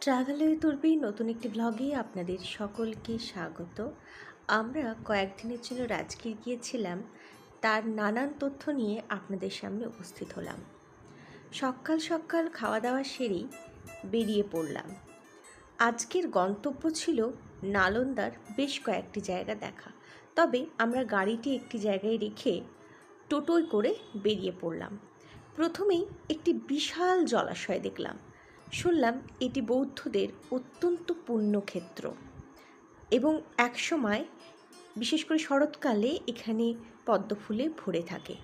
Travel Urvi নতুন একটি ব্লগে আপনাদের সকলকে স্বাগত। আমরা কয়েকদিনের জন্য রাজগীর গিয়েছিলাম। তার নানান তথ্য নিয়ে আপনাদের সামনে উপস্থিত হলাম। সকাল সকাল খাওয়া দাওয়া সেরেই বেরিয়ে পড়লাম। আজকের গন্তব্য ছিল নালন্দার বেশ কয়েকটি জায়গা দেখা। তবে আমরা গাড়িটি একটি জায়গায় রেখে টোটোয় করে বেরিয়ে পড়লাম। প্রথমেই একটি বিশাল জলাশয় দেখলাম। শুনলাম এটি বৌদ্ধদের অত্যন্ত পুণ্যক্ষেত্র। এবং একসময়, বিশেষ করে শরৎকালে এখানে পদ্মফুলে ভরে থাকে।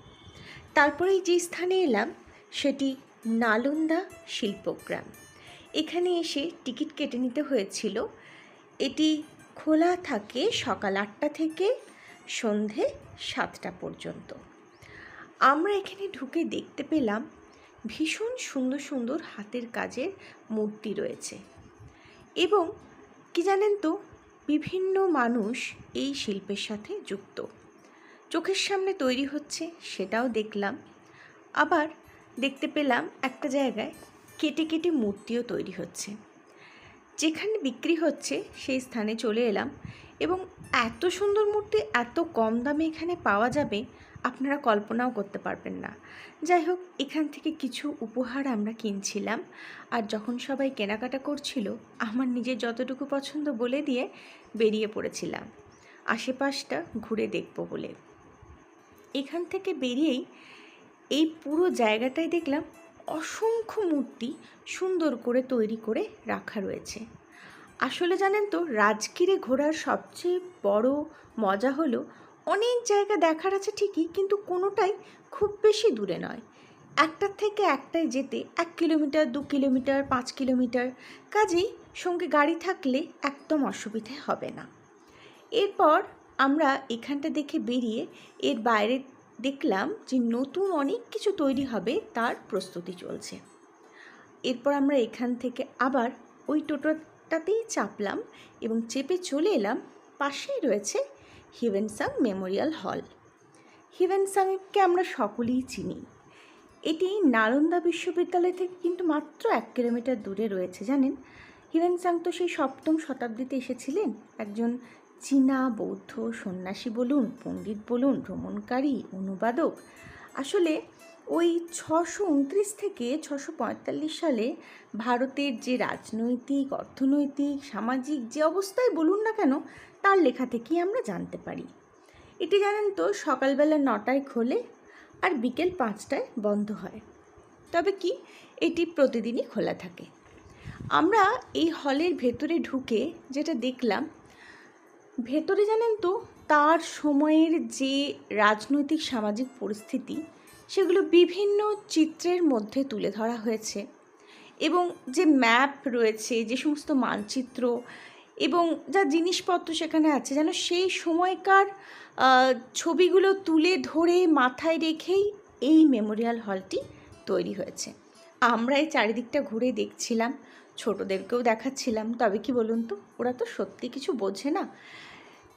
তারপরেই যে স্থানে এলাম, সেটি নালন্দা শিল্পগ্রাম। এখানে এসে টিকিট কেটে নিতে হয়েছিল। এটি খোলা থাকে সকাল আটটা থেকে সন্ধে সাতটা পর্যন্ত। আমরা এখানে ঢুকে দেখতে পেলাম ভীষণ সুন্দর সুন্দর হাতের কাজের মূর্তি রয়েছে। এবং কি জানেন তো, বিভিন্ন মানুষ এই শিল্পের সাথে যুক্ত। চোখের সামনে তৈরি হচ্ছে, সেটাও দেখলাম। আবার দেখতে পেলাম একটা জায়গায় কেটে কেটে মূর্তিও তৈরি হচ্ছে। যেখানে বিক্রি হচ্ছে, সেই স্থানে চলে এলাম এবং এত সুন্দর মূর্তি এত কম দামে এখানে পাওয়া যাবে, আপনারা কল্পনাও করতে পারবেন না। যাই হোক, এখান থেকে কিছু উপহার আমরা কিনছিলাম। আর যখন সবাই কেনাকাটা করছিল, আমার নিজের যতটুকু পছন্দ বলে দিয়ে বেরিয়ে পড়েছিলাম। আশেপাশটা ঘুরে দেখব বলে। এখান থেকে বেরিয়েই এই পুরো জায়গাটায় দেখলাম অসংখ্য মূর্তি সুন্দর করে তৈরি করে রাখা রয়েছে। আসলে জানেন তো, রাজগিরে ঘোরার সবচেয়ে বড় মজা হলো অনেক জায়গা দেখার আছে ঠিকই, কিন্তু কোনোটাই খুব বেশি দূরে নয়। একটার থেকে একটায় যেতে এক কিলোমিটার, দু কিলোমিটার, পাঁচ কিলোমিটার, কাজেই সঙ্গে গাড়ি থাকলে একদম অসুবিধে হবে না। এরপর আমরা এখানটা দেখে বেরিয়ে এর বাইরে দেখলাম যে নতুন অনেক কিছু তৈরি হবে, তার প্রস্তুতি চলছে। এরপর আমরা এখান থেকে আবার ওই টোটোটাতেই চাপলাম এবং চেপে চলে এলাম পাশেই রয়েছে হিভেনসাং মেমোরিয়াল হল। হিভেনসাংকে আমরা সকলেই চিনি। এটি নালন্দা বিশ্ববিদ্যালয় থেকে কিন্তু মাত্র এক কিলোমিটার দূরে রয়েছে, জানেন? হিভেনসাং তো সেই সপ্তম শতাব্দীতে এসেছিলেন। একজন চীনা বৌদ্ধ সন্ন্যাসী বলুন, পণ্ডিত বলুন, ভ্রমণকারী, অনুবাদক। আসলে ওই ছশো উনত্রিশ থেকে ছশো পঁয়তাল্লিশ সালে ভারতের যে রাজনৈতিক, অর্থনৈতিক, সামাজিক যে অবস্থায় বলুন না কেন, তার লেখা থেকেই আমরা জানতে পারি। এটি জানেন তো সকালবেলা নটায় খোলে আর বিকেল পাঁচটায় বন্ধ হয়। তবে কি, এটি প্রতিদিনই খোলা থাকে। আমরা এই হলের ভেতরে ঢুকে যেটা দেখলাম, ভেতরে জানেন তো তার সময়ের যে রাজনৈতিক, সামাজিক পরিস্থিতি সেগুলো বিভিন্ন চিত্রের মধ্যে তুলে ধরা হয়েছে। এবং যে ম্যাপ রয়েছে, যে সমস্ত মানচিত্র এবং যা জিনিসপত্র সেখানে আছে, যেন সেই সময়কার ছবিগুলো তুলে ধরে মাথায় রেখেই এই মেমোরিয়াল হলটি তৈরি হয়েছে। আমরা এই চারিদিকটা ঘুরে দেখছিলাম, ছোটদেরকেও দেখাচ্ছিলাম। তবে কি বলুন তো, ওরা তো সত্যি কিছু বোঝে না।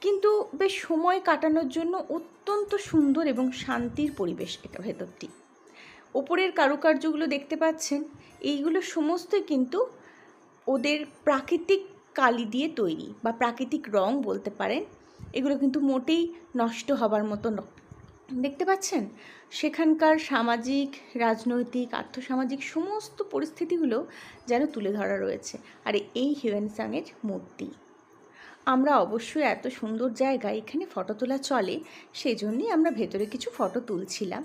কিন্তু বেশ সময় কাটানোর জন্য অত্যন্ত সুন্দর এবং শান্তির পরিবেশ এটা ভেতরটি। ওপরের কারুকার্যগুলো দেখতে পাচ্ছেন, এইগুলো সমস্তই কিন্তু ওদের প্রাকৃতিক কালি দিয়ে তৈরি বা প্রাকৃতিক রং বলতে পারেন, এগুলো কিন্তু মোটেই নষ্ট হবার মতো ন দেখতে পাচ্ছেন? সেখানকার সামাজিক, রাজনৈতিক, আর্থসামাজিক সমস্ত পরিস্থিতিগুলো যেন তুলে ধরা রয়েছে। আর এই হিউয়েনসাংয়ের মূর্তি। আমরা অবশ্যই এত সুন্দর জায়গায় এখানে ফটো তোলা চলে সেই জন্যই আমরা ভেতরে কিছু ফটো তুলছিলাম।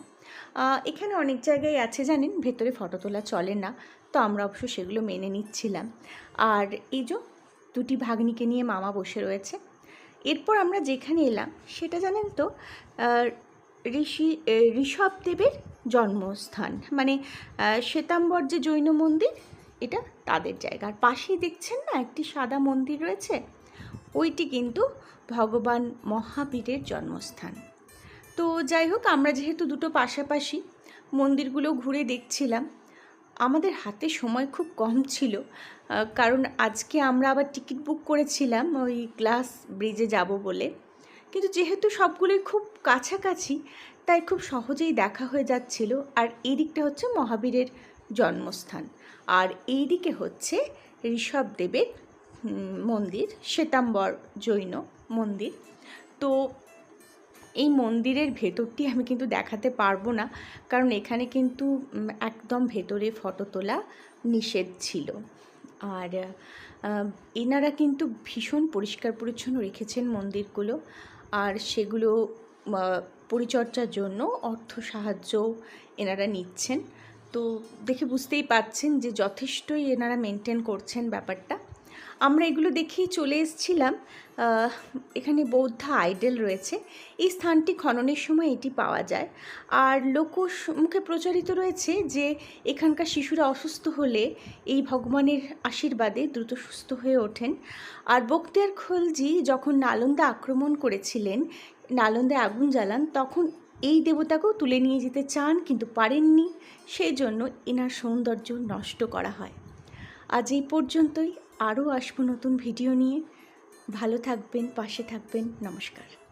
এখানে অনেক জায়গায় আছে জানেন, ভেতরে ফটো তোলা চলে না, তো আমরা অবশ্য সেগুলো মেনে নিচ্ছিলাম। আর এই যে দুটি ভাগ্নিকে নিয়ে মামা বসে রয়েছে, এরপর আমরা যেখানে এলাম, সেটা জানেন তো ঋষি ঋষভদেবের জন্মস্থান। মানে শ্বেতাম্বর যে জৈন মন্দির, এটা তাদের জায়গা। আর পাশেই দেখছেন না একটি সাদা মন্দির রয়েছে? ওইটি কিন্তু ভগবান মহাবীরের জন্মস্থান। তো যাই হোক, আমরা যেহেতু দুটো পাশাপাশি মন্দিরগুলো ঘুরে দেখছিলাম, আমাদের হাতে সময় খুব কম ছিল কারণ আজকে আমরা আবার টিকিট বুক করেছিলাম ওই গ্লাস ব্রিজে যাব বলে। কিন্তু যেহেতু সবগুলোই খুব কাছাকাছি, তাই খুব সহজেই দেখা হয়ে যাচ্ছিল, আর এই দিকটা হচ্ছে মহাবীরের জন্মস্থান। আর এই দিকে হচ্ছে ঋষভদেবের মন্দির, শ্বেতাম্বর জৈন মন্দির। তো এই মন্দিরের ভেতরটি আমি কিন্তু দেখাতে পারব না, কারণ এখানে কিন্তু একদম ভেতরে ফটো তোলা নিষেধ ছিল। আর এনারা কিন্তু ভীষণ পরিষ্কার পরিচ্ছন্ন রেখেছেন মন্দিরগুলো, আর সেগুলো পরিচর্যার জন্য অর্থ সাহায্য এনারা নিচ্ছেন। তো দেখে বুঝতেই পাচ্ছেন যে যথেষ্টই এনারা মেনটেন করছেন ব্যাপারটা। আমরা এগুলো দেখেই চলে এসেছিলাম। এখানে বৌদ্ধ আইডেল রয়েছে। এই স্থানটি খননের সময় এটি পাওয়া যায়। আর লোক মুখে প্রচারিত রয়েছে যে এখানকার শিশুরা অসুস্থ হলে এই ভগবানের আশীর্বাদে দ্রুত সুস্থ হয়ে ওঠেন। আর বক্তিয়ার খলজি যখন নালন্দা আক্রমণ করেছিলেন, নালন্দায় আগুন জ্বালান, তখন এই দেবতাকেও তুলে নিয়ে যেতে চান, কিন্তু পারেননি। সেই জন্য এনার সৌন্দর্য নষ্ট করা হয়। আজ এই পর্যন্তই। আরও আসব নতুন ভিডিও নিয়ে। ভালো থাকবেন পাশে থাকবেন। নমস্কার।